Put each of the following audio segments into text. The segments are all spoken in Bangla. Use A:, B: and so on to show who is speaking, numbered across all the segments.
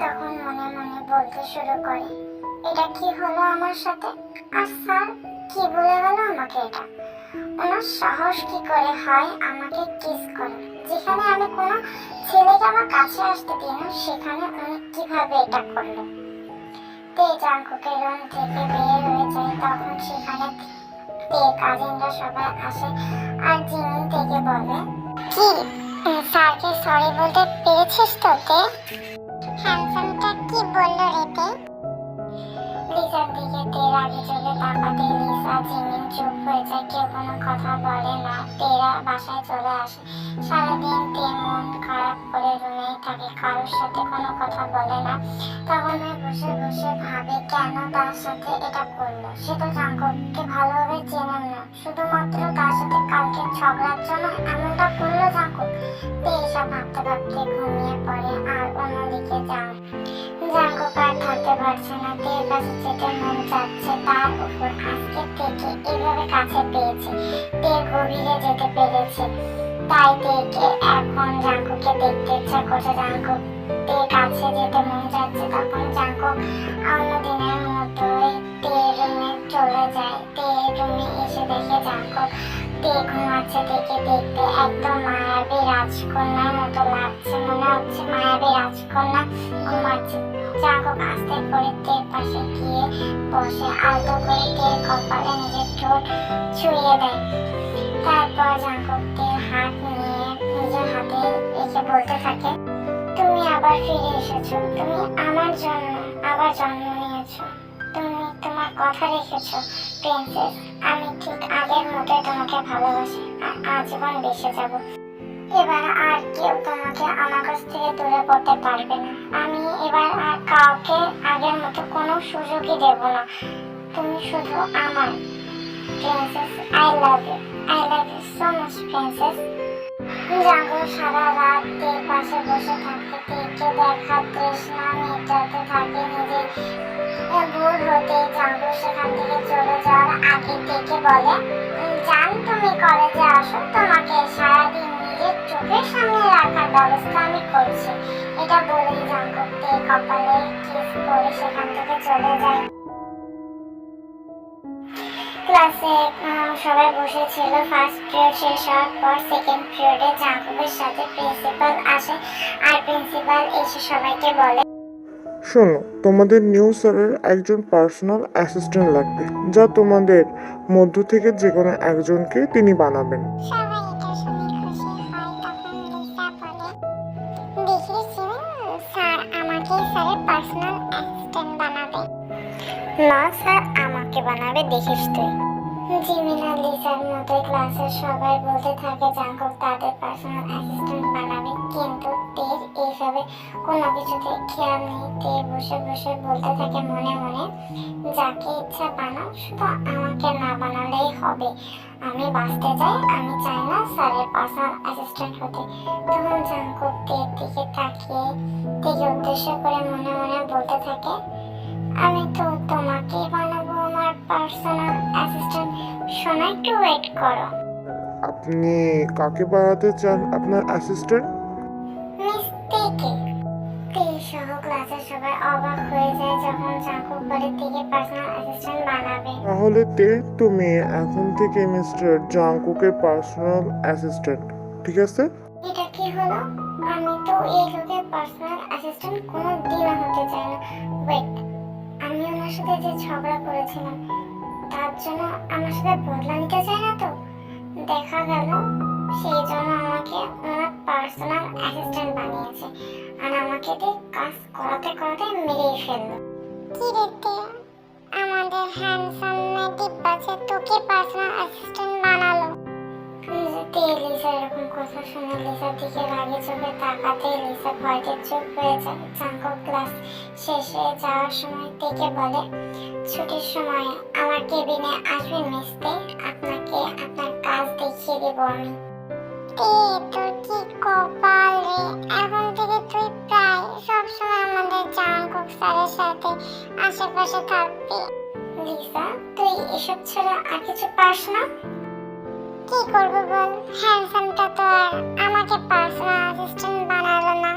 A: তখন মনে মনে বলতে শুরু করে, এটা কি হলো আমার সাথে? আর স্যার, কি বলে গেল আমাকে এটা? ওনার সাহস কি করে হয় আমাকে কিস করে যেখানে আমি কোনো ছেলেকে আমার কাছে আসতে দিই না, সেখানে উনি কীভাবে এটা করল তে জাঙ্কুকের রুম থেকে বের হয়ে যায় তখন সেখানে তে কাজিনরা সবাই আসে আর জিমিন থেকে বলে, কি, স্যারকে সরি বলতে পেরেছিস তো তে? হ্যান্ডসামটা কি বলল রে তে লিসার দিকে তের আগে চলে তাকাতে লিসা জিমিন চুপ হয়ে যায় কেউ কোনো কথা বলে না তেরা বাসায় চলে আসে সারাদিন তে খারাপ করে রুমেই থাকে কারোর সাথে কোনো কথা বলে না। তখন ও বসে বসে ভাবে কেন তার সাথে এটা করল সে তো জাঙ্কুককে ভালোভাবে চেনে না। শুধুমাত্র তার সাথে কালকে ঝগড়ার জন্য এমনটা করল জাঙ্কুক তে এসব ভাবতে ভাবতে ঘুমিয়ে পড়ে আর অন্যদিকে যান জাঙ্কুক আর থাকতে পারছে না তের কাছে যেতে মন যাচ্ছে তার উপর। আজকে থেকে এভাবে কাছে পেয়েছে, তে গভীরে যেতে পেরেছে। তাই তেকে এখন জাঙ্কুকে দেখতে ইচ্ছা করছে। জাঙ্কুক তে কাছে যেতে মন যাচ্ছে তখন জাঙ্কুক অন্য দিনের মতোই তে রুমে চলে যায়। তে রুমে এসে দেখে জাঙ্কুক তে ঘুমাচ্ছে থেকে দেখতে রাজকন্যার মতো লাগছে, মনে হচ্ছে মায়াবী রাজকন্যা। ঘুমাচ্ছে জাঙ্কুক আস্তে করে তের পাশে গিয়ে বসে আলতো করে কপালে নিজের ছুঁয়ে দেয়। তারপর জাঙ্কুক তের হাত নিয়ে হাতে রেখে বলতে থাকে, তুমি আবার ফিরে এসেছ, তুমি আমার জন্য আবার জন্ম নিয়েছো। তোমার কথা রেখেছো প্রিন্সেস আমি ঠিক আগের মতোই তোমাকে ভালোবাসি, আর আজীবন বেঁচে যাব। এবার আর কেউ তোমাকে আমার কাছ থেকে দূরে করতে পারবে না। আমি এবার আর কাউকে আগের মতো কোনো সুযোগই দেব না। তুমি শুধু আমার princess I love you I love you so much princess জাগো সারা রাত তের পাশে বসে থাকতে তেকে দেখার তৃষ্ণা মেটাতে থাকে নিজে ভোর হতে আগে তেকে বলে "উম, জান তুমি কলেজে আসো তোমাকে সারাদিন নিজের চোখের সামনে রাখার ব্যবস্থা আমি করছি। এটা বলেই জাঙ্কুক তে কপালে কিস করে সেখান থেকে চলে যায়। ক্লাসে সবাই বসেছিল। ফার্স্ট পিরিয়ড শেষ হওয়ার পর সেকেন্ড পিরিয়ডে জাঙ্কুকের সাথে প্রিন্সিপাল আসে। আর প্রিন্সিপাল এসে সবাইকে বলে
B: শোনো, তোমাদের নিউ স্যারের একজন পার্সোনাল অ্যাসিস্ট্যান্ট লাগবে, যা তোমাদের মধ্য থেকে যে কোনো একজনকে তিনি বানাবেন।
A: আমাকে বানাবে। দেখিস তুই। জিমিনা মতোই ক্লাসের সবাই বলতে থাকে তাদের পার্সোনাল অ্যাসিস্ট্যান্ট বানাবে, কিন্তু এইসবে কোনো কিছুতে খেয়াল নেই, তে বসে বসে বলতে থাকে মনে মনে, যাকে ইচ্ছা বানাও, শুধু আমাকে না বানালেই হবে। আমি বাঁচতে চাই, আমি চাই না স্যারের পার্সোনাল অ্যাসিস্ট্যান্ট হতে। তখন জাঙ্কুক তের দিকে তাকিয়ে তেকে উদ্দেশ্য করে মনে মনে বলতে থাকে, আমি তো তোমাকেই বানাবো আমার পার্সোনাল অ্যাসিস্ট্যান্ট। শোনা, একটু ওয়েট করো।
B: আপনি কাকে বানাতে চান আপনার অ্যাসিস্ট্যান্ট?
A: জাঙ্কুক বলে পার্সোনাল অ্যাসিস্ট্যান্ট বানাবে।
B: তাহলে তে তুমি এখন থেকে মিস্টার জাংকুকের পার্সোনাল অ্যাসিস্ট্যান্ট ঠিক আছে?
A: এটা কি হলো? আমি তো এই লোকের পার্সোনাল অ্যাসিস্ট্যান্ট হতে চাই না। ওয়েট আমি ওনার সাথে যে ঝগড়া করেছিলাম তার জন্য আমার সাথে বদলা নিতে না তো? দেখা গেল সেই জন্য আমাকে ওনার পার্সোনাল অ্যাসিস্ট্যান্ট বানিয়েছে। আর আমাকে দিয়ে কাজ করাতে করাতে মেরেই ফেলল। কি রে আমাদের হ্যান্ডসাম মেয়েটি বাচ্চা তোকে পার্সোনাল অ্যাসিস্ট্যান্ট বানালো। তে লিসা এরকম কথা শুনে লিসার দিকে রাগে চোখে তাকাতে লিসা ভয়তে চুপ হয়ে যায়। জাঙ্কুক ক্লাস শেষে যাওয়ার সময় তেকে বলে ছুটির সময় আমার কেবিনে আসবেন মিসতে আপনাকে আপনার কাজ দেখিয়ে দেব আমি। তে তোর কি কপাল রে? এখন থেকে তুই প্রায় সবসময় আমাদের আশেপাশে থাকবি। লিসা তুই এসব ছাড়া আর কিছু পাস না? কি করব বল? হ্যান্ডসামটা তো আর আমাকে পার্সোনাল অ্যাসিস্ট্যান্ট বানালো না।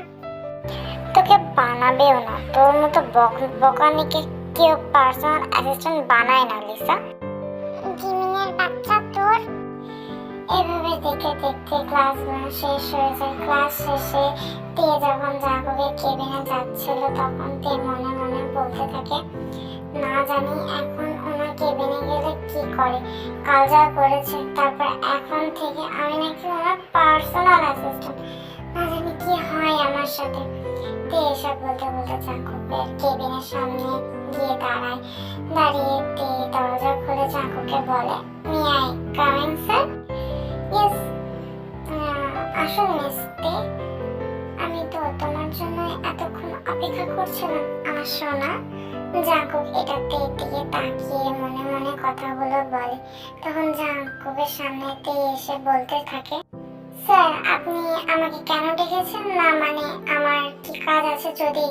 A: তোকে বানাবেও না। তোর মতো বক বকানিকে কেউ পার্সোনাল অ্যাসিস্ট্যান্ট বানায় না লিসা। জিমিনের বাচ্চা তোর? এভাবে দেখতে দেখতে ক্লাস শেষ হয়ে যায়। ক্লাস শেষে তে যখন জাগবে কেবিনে যাচ্ছিল তখন তে মনে বলতে থাকে। না জানি এখন ওনার কেবিনে গেলে কি করে। কাল যা করেছে তারপর এখন থেকে আমি নাকি ওনার পার্সোনাল অ্যাসিস্ট্যান্ট না জানি কি হয় আমার সাথে। তে এসব বলতে বলতে চাকুকের কেবিনের সামনে গিয়ে দাঁড়ায়। দাঁড়িয়ে তে দরজা খুলে চাকুকে বলে may I coming sir yes আসুন মিস অপেক্ষা করছিলাম আমার সোনা, জাঙ্কুক এটাতে দিকে তাকিয়ে মনে মনে কথাগুলো বলে। তখন জাঙ্কুকের সামনে তে এসে বলতে থাকে, স্যার, আপনি আমাকে কেন ডেকেছেন? না মানে আমার কি কাজ আছে? যদি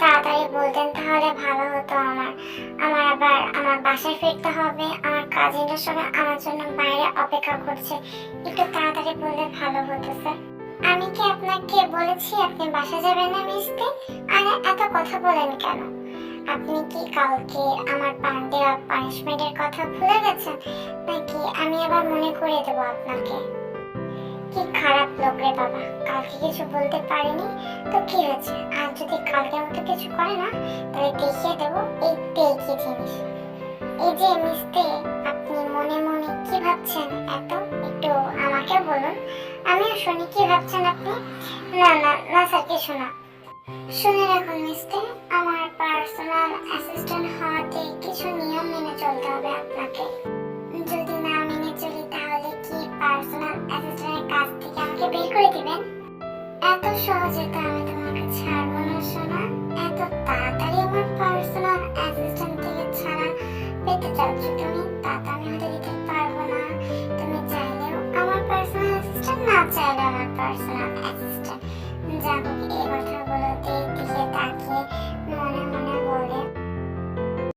A: তাড়াতাড়ি বলতেন তাহলে ভালো হতো আমার। আমার আবার আমার বাসায় ফিরতে হবে। আমার কাজিনরা সবাই আমার জন্য বাইরে অপেক্ষা করছে। একটু তাড়াতাড়ি বললে ভালো হতো, স্যার। আমি কি আপনাকে বলেছি আপনি বাসা যাবেন না মিসতে আর, এত কথা বলেন কেন? আপনি কি কালকে আমার পান দেওয়া পানিশমেন্টের কথা ভুলে গেছেন? নাকি আমি আবার মনে করিয়ে দেবো আপনাকে? কি খারাপ লোক রে বাবা, কালকে কিছু বলতে পারিনি? তো কি হয়েছে? আর যদি কালকের মতো কিছু করে না, তাহলে দেখিয়ে দেবো এই দেখি জিনিস। এই যে মিস্তে আপনি মনে মনে কি ভাবছেন? এত একটু আমাকে বলুন। আমিও শুনি, কি ভাবছেন আপনি? না না না স্যার, কিছু না। শুনে রাখুন মিস্তে আমার পার্সোনাল অ্যাসিস্ট্যান্ট হওয়াতে কিছু নিয়ম মেনে চলতে হবে আপনাকে। যদি না মেনে চলি, তাহলে কি পার্সোনাল অ্যাসিস্ট্যান্টের কাছ থেকে আমাকে বের করে দিবেন? এত সহজে তো আমি তোমাকে ছাড়বো না, সোনা। এত তাড়াতাড়ি আমার পার্সোনাল অ্যাসিস্ট্যান্ট থেকে ছাড়া পেতে চাচ্ছ তুমি? তা তো আমি হতে দিতে পার্সোনাল অ্যাসিস্ট্যান্ট যা এই কথাগুলোতে দিকে তাকিয়ে মনে